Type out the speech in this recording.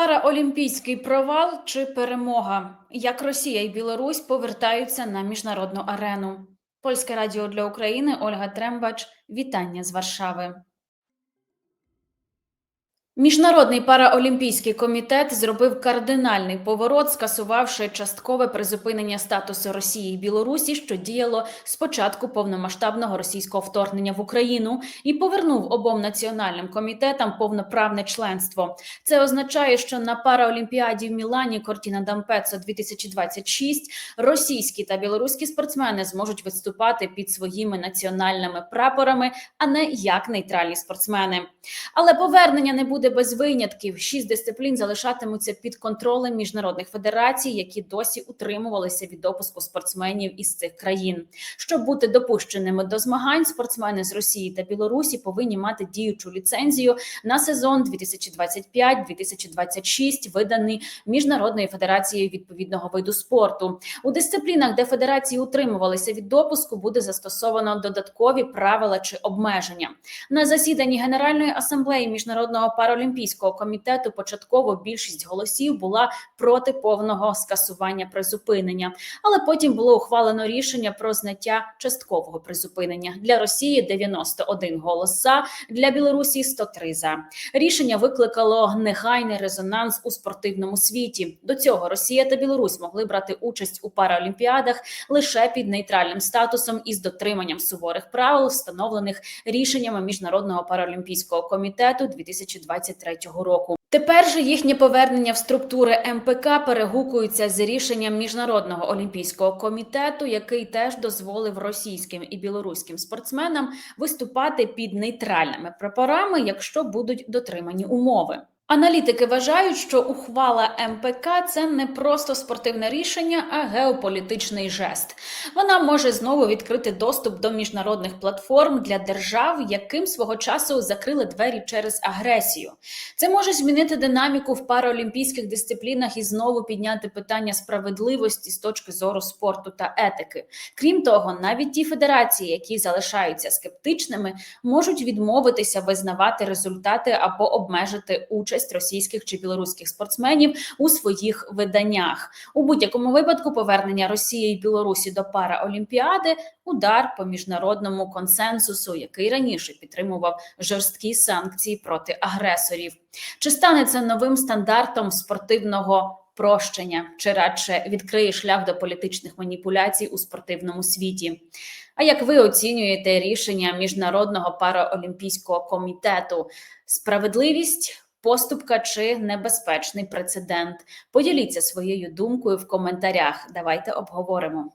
Параолімпійський провал чи перемога? Як Росія і Білорусь повертаються на міжнародну арену? Польське радіо для України Ольга Трембач. Вітання з Варшави. Міжнародний параолімпійський комітет зробив кардинальний поворот, скасувавши часткове призупинення статусу Росії і Білорусі, що діяло з початку повномасштабного російського вторгнення в Україну, і повернув обом національним комітетам повноправне членство. Це означає, що на параолімпіаді в Мілані Кортіна Дампецо 2026 російські та білоруські спортсмени зможуть виступати під своїми національними прапорами, а не як нейтральні спортсмени. Але повернення не буде без винятків. Шість дисциплін залишатимуться під контролем міжнародних федерацій, які досі утримувалися від допуску спортсменів із цих країн. Щоб бути допущеними до змагань, спортсмени з Росії та Білорусі повинні мати діючу ліцензію на сезон 2025-2026, виданий міжнародною федерацією відповідного виду спорту. У дисциплінах, де федерації утримувалися від допуску, буде застосовано додаткові правила чи обмеження. На засіданні Генеральної асамблеї міжнародного паралімпійського комітету початково більшість голосів була проти повного скасування призупинення, але потім було ухвалено рішення про зняття часткового призупинення для Росії 91 голос за, для Білорусі 103 за. Рішення викликало негайний резонанс у спортивному світі. До цього Росія та Білорусь могли брати участь у параолімпіадах лише під нейтральним статусом із дотриманням суворих правил, встановлених рішеннями міжнародного паралімпійського комітету 2023 року. Тепер же їхнє повернення в структури МПК перегукується з рішенням міжнародного олімпійського комітету, який теж дозволив російським і білоруським спортсменам виступати під нейтральними прапорами, якщо будуть дотримані умови. Аналітики вважають, що ухвала МПК це не просто спортивне рішення, а геополітичний жест. Вона може знову відкрити доступ до міжнародних платформ для держав, яким свого часу закрили двері через агресію. Це може змінити динаміку в параолімпійських дисциплінах і знову підняти питання справедливості з точки зору спорту та етики. Крім того, навіть ті федерації, які залишаються скептичними, можуть відмовитися визнавати результати або обмежити участь російських чи білоруських спортсменів у своїх виданнях. У будь-якому випадку повернення Росії і Білорусі до параолімпіади удар по міжнародному консенсусу, який раніше підтримував жорсткі санкції проти агресорів. Чи стане це новим стандартом спортивного? Прощення чи радше відкриє шлях до політичних маніпуляцій у спортивному світі. А як ви оцінюєте рішення міжнародного параолімпійського комітету? Справедливість, поступка чи небезпечний прецедент? Поділіться своєю думкою в коментарях. Давайте обговоримо.